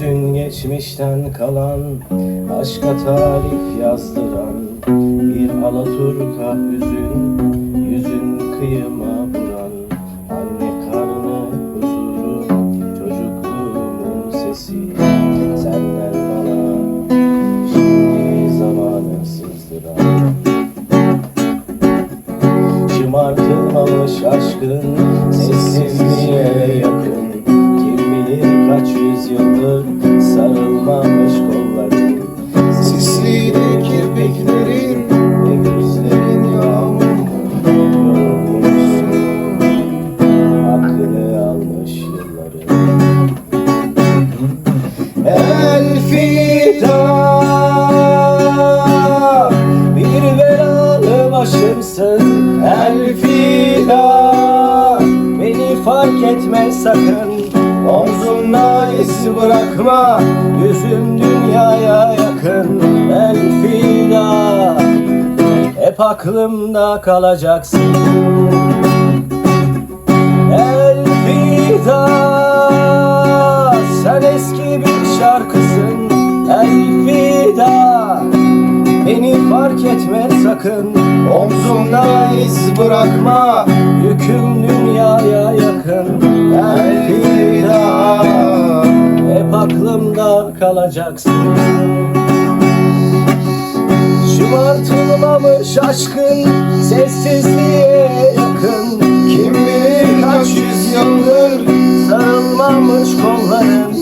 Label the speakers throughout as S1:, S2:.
S1: Yüzün geçmişten kalan Aşka tarif yazdıran Bir alaturka hüzün Yüzün kıyıma vuran Anne karnı huzuru Çocukluğumun sesi Senden bana Şimdi zamanı sızdıran. Şımartılmamış aşkın Sessizliğe yakın kaç yüzyıldır Sarılmamış kolların
S2: Sisliydi kirpiklerin
S1: Ve gözlerin Yorulmuşsun Aklını almış yılların Elfida Bir belalı başımsın. Elfida Beni fark etme sakın Omzumda iz bırakma Yüzüm dünyaya yakın Elfida Hep aklımda kalacaksın. Elfida Sen eski bir şarkısın. Elfida Beni fark etme sakın. Omzumda iz bırakma Yüküm dünyaya yakın. Elfida aklımda kalacaksın. Şımartılmamış aşkın Sessizliğe yakın. Kim bilir kaç yüzyıldır Sarılmamış kolların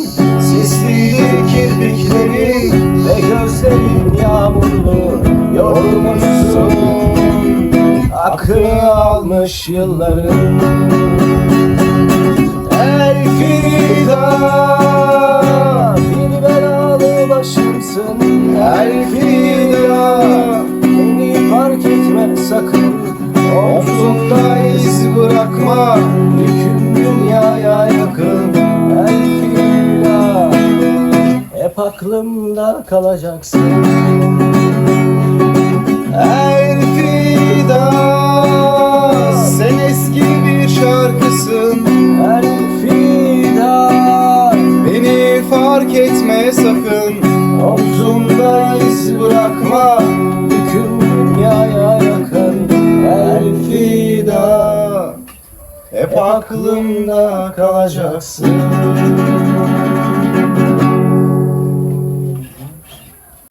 S1: Sisliydi kirpiklerin Ve gözlerin yağmurlu Yorulmuşsun. Aklını almış yılların sakın. Omzumda iz bırakma Yüküm dünyaya yakın. Elfida Hep aklımda kalacaksın.
S2: Elfida Sen eski bir şarkısın.
S1: Elfida
S2: Beni fark etme sakın.
S1: Omzumda iz bırakma Hep aklımda kalacaksın